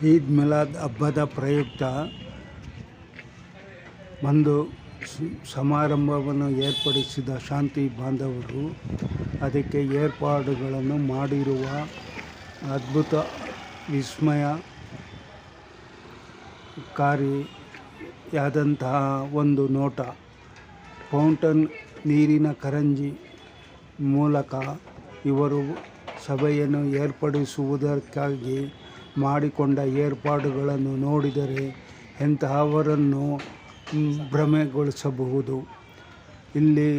ಈದ್ ಮಿಲಾದ್ ಹಬ್ಬದ ಪ್ರಯುಕ್ತ ಒಂದು ಸಮಾರಂಭವನ್ನು ಏರ್ಪಡಿಸಿದ ಶಾಂತಿ ಬಾಂಧವರು ಅದಕ್ಕೆ ಏರ್ಪಾಡುಗಳನ್ನು ಮಾಡಿರುವ ಅದ್ಭುತ ವಿಸ್ಮಯ ಕಾರಿಯಾದಂತಹ ಒಂದು ನೋಟ. ಫೌಂಟನ್ ನೀರಿನ ಕರಂಜಿ ಮೂಲಕ ಇವರು ಸಭೆಯನ್ನು ಏರ್ಪಡಿಸುವುದಕ್ಕಾಗಿ ಮಾಡಿಕೊಂಡ ಏರ್ಪಾಡುಗಳನ್ನು ನೋಡಿದರೆ ಎಂತಹವರನ್ನು ಭ್ರಮೆಗೊಳಿಸಬಹುದು. ಇಲ್ಲಿ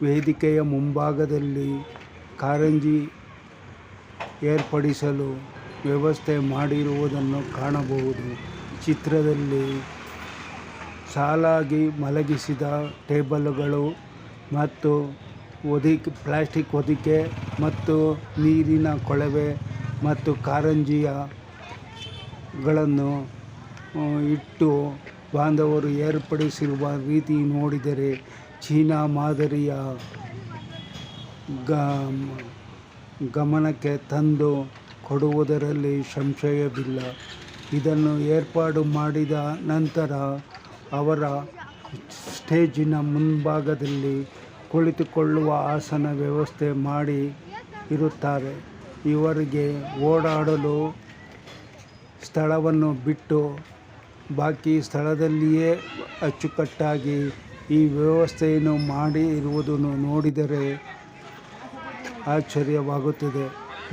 ವೇದಿಕೆಯ ಮುಂಭಾಗದಲ್ಲಿ ಕಾರಂಜಿ ಏರ್ಪಡಿಸಲು ವ್ಯವಸ್ಥೆ ಮಾಡಿರುವುದನ್ನು ಕಾಣಬಹುದು. ಚಿತ್ರದಲ್ಲಿ ಸಾಲಾಗಿ ಮಲಗಿಸಿದ ಟೇಬಲ್ಗಳು ಮತ್ತು ಹೊದಿಕೆ ಪ್ಲಾಸ್ಟಿಕ್ ಹೊದಿಕೆ ಮತ್ತು ನೀರಿನ ಕೊಳವೆ ಮತ್ತು ಕಾರಂಜಿಯ ಗಳನ್ನು ಇಟ್ಟು ಬಾಂಧವರು ಏರ್ಪಡಿಸಿರುವ ರೀತಿ ನೋಡಿದರೆ ಚೀನಾ ಮಾದರಿಯ ಗಮನಕ್ಕೆ ತಂದು ಕೊಡುವುದರಲ್ಲಿ ಸಂಶಯವಿಲ್ಲ. ಇದನ್ನು ಏರ್ಪಾಡು ಮಾಡಿದ ನಂತರ ಅವರ ಸ್ಟೇಜಿನ ಮುಂಭಾಗದಲ್ಲಿ ಕುಳಿತುಕೊಳ್ಳುವ ಆಸನ ವ್ಯವಸ್ಥೆ ಮಾಡಿ ಇರುತ್ತಾರೆ. ಇವರಿಗೆ ಓಡಾಡಲು ಸ್ಥಳವನ್ನು ಬಿಟ್ಟು ಬಾಕಿ ಸ್ಥಳದಲ್ಲಿಯೇ ಅಚ್ಚುಕಟ್ಟಾಗಿ ಈ ವ್ಯವಸ್ಥೆಯನ್ನು ಮಾಡಿ ಇರುವುದನ್ನು ನೋಡಿದರೆ ಆಶ್ಚರ್ಯವಾಗುತ್ತದೆ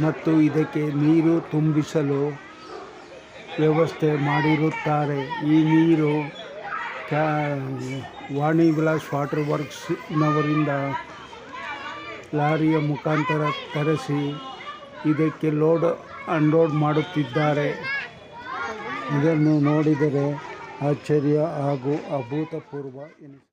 ಮತ್ತು ಇದಕ್ಕೆ ನೀರು ತುಂಬಿಸಲು ವ್ಯವಸ್ಥೆ ಮಾಡಿರುತ್ತಾರೆ. ಈ ನೀರು ವಾಣಿ ವಿಲಾಸ್ ವಾಟರ್ ವರ್ಕ್ಸ್ನವರಿಂದ ಲಾರಿಯ ಮುಖಾಂತರ ತರಿಸಿ ಇದಕ್ಕೆ ಲೋಡ್ ಅನ್ಲೋಡ್ ಮಾಡುತ್ತಿದ್ದಾರೆ. ಇದನ್ನು ನೋಡಿದರೆ ಆಶ್ಚರ್ಯ ಹಾಗೂ ಅಭೂತಪೂರ್ವ ಎನಿಸುತ್ತದೆ.